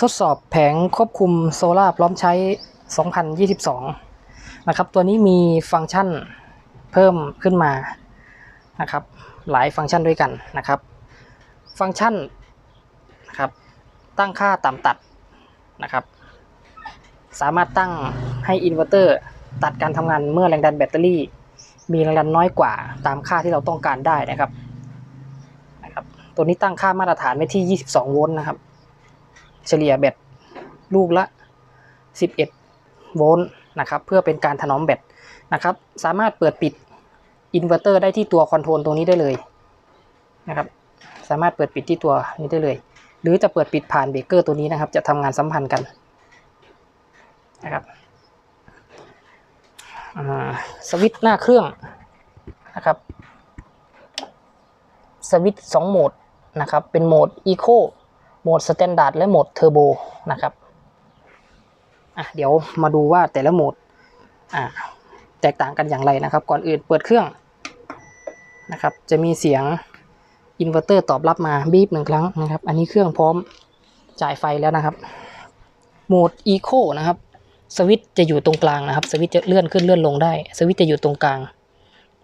ทดสอบแผงควบคุมโซลาร์พร้อมใช้ 2022 นะครับ ตัวนี้มีฟังก์ชันเพิ่มขึ้นมานะครับ หลายฟังก์ชันด้วยกันนะครับ ฟังก์ชันนะครับตั้งค่าต่ำตัดนะครับ สามารถตั้งให้อินเวอร์เตอร์ตัดการทำงานเมื่อแรงดันแบตเตอรี่ มีแรงดันน้อยกว่าตามค่าที่เราต้องการได้นะครับนะครับ ตัวนี้ตั้งค่ามาตรฐานไว้ที่ 22 โวลต์นะครับ เฉลี่ยแบตลูกละ 11 โวลต์นะครับเพื่อเป็นการถนอมแบตนะครับสามารถเปิดปิดอินเวอร์เตอร์ได้ที่ตัวคอนโทรลตรงนี้ได้เลยนะครับสามารถเปิดปิดที่ตัวนี้ได้เลย หรือจะเปิดปิดผ่านเบรกเกอร์ตัวนี้นะครับ จะทำงานสัมพันธ์กันนะครับสวิตช์หน้าเครื่องนะครับสวิตช์สองโหมดนะครับเป็นโหมด Eco โหมด Standard และโหมด Turbo นะครับอะเดี๋ยวมาดูว่าแต่ละโหมดอ่าแตกต่างกันอย่างไรนะครับ ก่อนอื่นเปิดเครื่องนะครับ จะมีเสียงอินเวอร์เตอร์ตอบรับมาบีบหนึ่งครั้งนะครับ อันนี้เครื่องพร้อมจ่ายไฟแล้วนะครับ โหมด Eco นะครับ สวิตช์จะอยู่ตรงกลางนะครับ สวิตช์จะเลื่อนขึ้นเลื่อนลงได้ สวิตช์จะอยู่ตรงกลาง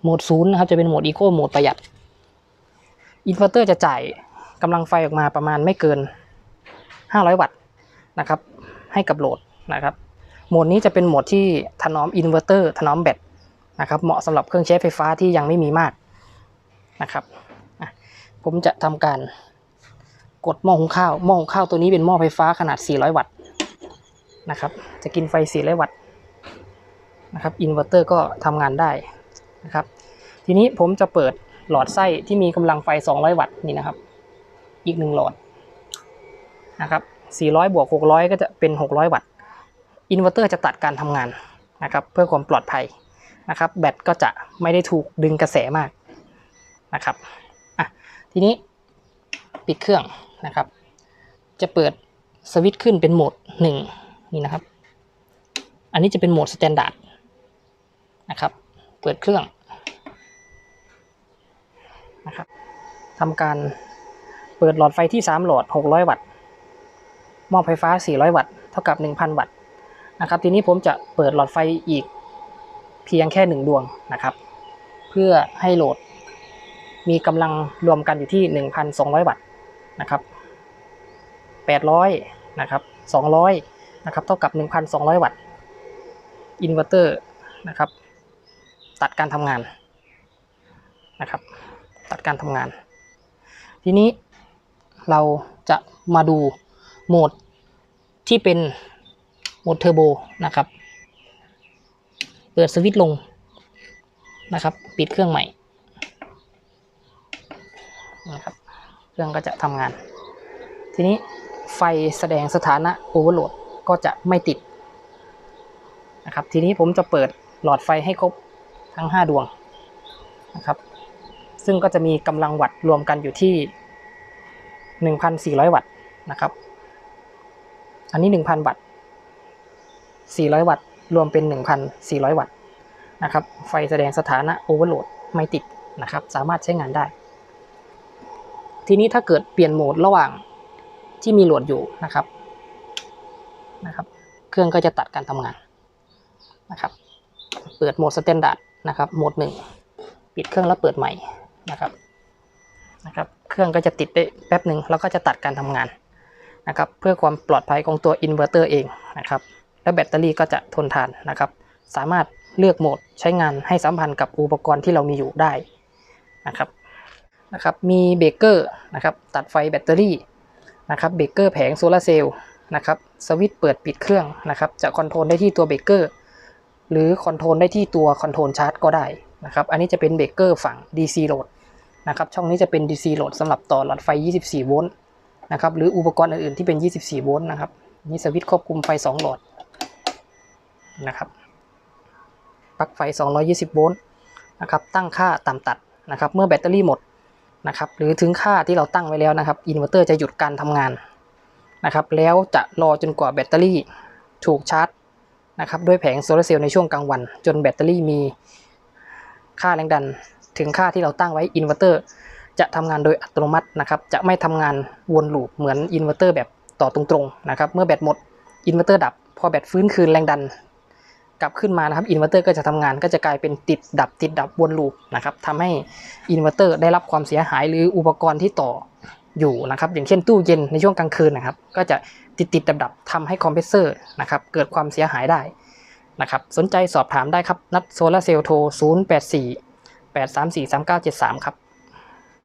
โหมดศูนย์นะครับ จะเป็นโหมด Eco โหมดประหยัด อินเวอร์เตอร์จะจ่าย กำลังไฟออกมาประมาณไม่เกิน 500 วัตต์นะครับ ให้กับโหลดนะครับ โหมดนี้จะเป็นโหมดที่ถนอมอินเวอร์เตอร์ถนอมแบตนะครับ เหมาะสำหรับเครื่องใช้ไฟฟ้าที่ยังไม่มีมากนะครับ ผมจะทำการกดหม้อหุงข้าว หม้อหุงข้าวตัวนี้เป็นหม้อไฟฟ้าขนาด 400 วัตต์นะครับ จะกินไฟ 400 วัตต์นะครับ อินเวอร์เตอร์ก็ทำงานได้นะครับ ทีนี้ผมจะเปิดหลอดไส้ที่มีกำลังไฟ 200 วัตต์นี่นะครับ อีกหนึ่งหลอดนะครับ400 บวก 600 ก็จะเป็น 600 วัตต์อินเวอร์เตอร์จะตัดการทำงานนะครับเพื่อความปลอดภัยนะครับ แบตก็จะไม่ได้ถูกดึงกระแสมากนะครับอะทีนี้ปิดเครื่องนะครับ จะเปิดสวิตช์ขึ้นเป็นโหมด 1 นี่นะครับ อันนี้จะเป็นโหมดสแตนดาร์ดนะครับ เปิดเครื่องนะครับทำการ เปิดหลอดไฟที่ 3 หลอด 600 วัตต์ม้อไฟฟ้า 400 วัตต์ เท่ากับ 1,000 วัตต์ นะครับ ทีนี้ผมจะเปิดหลอดไฟอีกเพียงแค่ 1 ดวงนะครับ เพื่อให้โหลด มีกำลังรวมกันอยู่ที่ 1,200 วัตต์นะครับ 800 นะครับ 200 นะครับ เท่ากับ 1,200 วัตต์ อินเวอร์เตอร์นะครับ ตัดการทำงานนะครับ ตัดการทำงาน ทีนี้ เราจะมาดูโหมดที่เป็นโหมดเทอร์โบนะครับ เปิดสวิตช์ลงนะครับ ปิดเครื่องใหม่นะครับเครื่องก็จะทำงาน ทีนี้ไฟแสดงสถานะโอเวอร์โหลดก็จะไม่ติดนะครับ ทีนี้ผมจะเปิดหลอดไฟให้ครบทั้ง 5 ดวงนะครับ ซึ่งก็จะมีกำลังวัตต์รวมกันอยู่ที่ 1,400 วัตต์นะครับ อันนี้ 1,000 วัตต์ 400 วัตต์ รวมเป็น 1,400 วัตต์นะครับ ไฟแสดงสถานะโอเวอร์โหลดไม่ติดนะครับ สามารถใช้งานได้ ทีนี้ถ้าเกิดเปลี่ยนโหมดระหว่างที่มีโหลดอยู่นะครับนะครับ เครื่องก็จะตัดการทำงานนะครับ เปิดโหมดสแตนดาร์ดนะครับ โหมดหนึ่งปิดเครื่องแล้วเปิดใหม่นะครับ นะครับเครื่องก็จะติดได้แป๊บหนึ่งแล้วก็จะตัดการทำงานนะครับเพื่อความปลอดภัยของตัวอินเวอร์เตอร์เองนะครับและแบตเตอรี่ก็จะทนทานนะครับ สามารถเลือกโหมดใช้งานให้สัมพันธ์กับอุปกรณ์ที่เรามีอยู่ได้นะครับนะครับมีเบรกเกอร์นะครับตัดไฟแบตเตอรี่นะครับเบรกเกอร์แผงโซลาเซลล์นะครับสวิตช์เปิดปิดเครื่องนะครับจะคอนโทรลได้ที่ตัวเบรกเกอร์หรือคอนโทรลได้ที่ตัวคอนโทรลชาร์จก็ได้นะครับอันนี้จะเป็นเบรกเกอร์ฝั่ง DC โหลด นะครับช่องนี้จะเป็น DC โหลดสำหรับต่อหลอดไฟ 24 โวลต์นะครับหรืออุปกรณ์อื่นๆที่เป็น 24 โวลต์นะครับนี่สวิตช์ควบคุมไฟ 2 หลอดนะครับปลั๊กไฟ 220 โวลต์นะครับตั้งค่าต่ำตัดนะครับเมื่อแบตเตอรี่หมดนะครับหรือถึงค่าที่เราตั้งไว้แล้วนะครับอินเวอร์เตอร์จะหยุดการทำงานนะครับแล้วจะรอจนกว่าแบตเตอรี่ถูกชาร์จนะครับด้วยแผงโซลาร์เซลล์ในช่วงกลางวัน จนแบตเตอรี่มีค่าแรงดัน ถึงค่าที่เราตั้งไว้อินเวอร์เตอร์จะทำงานโดยอัตโนมัตินะครับ จะไม่ทำงานวนลูปเหมือนอินเวอร์เตอร์แบบต่อตรงๆนะครับ เมื่อแบตหมดอินเวอร์เตอร์ดับ พอแบตฟื้นคืนแรงดัน กลับขึ้นมานะครับอินเวอร์เตอร์ก็จะทำงานก็จะกลายเป็นติดดับติดดับวนลูปนะครับทำให้อินเวอร์เตอร์ได้รับความเสียหายหรืออุปกรณ์ที่ต่ออยู่นะครับ อย่างเช่นตู้เย็นในช่วงกลางคืนนะครับ ก็จะติดติดดับดับทำให้คอมเพรสเซอร์นะครับเกิดความเสียหายได้นะครับ สนใจสอบถามได้ครับ นัดโซลาเซลล์โทร 084 834 3973 ครับ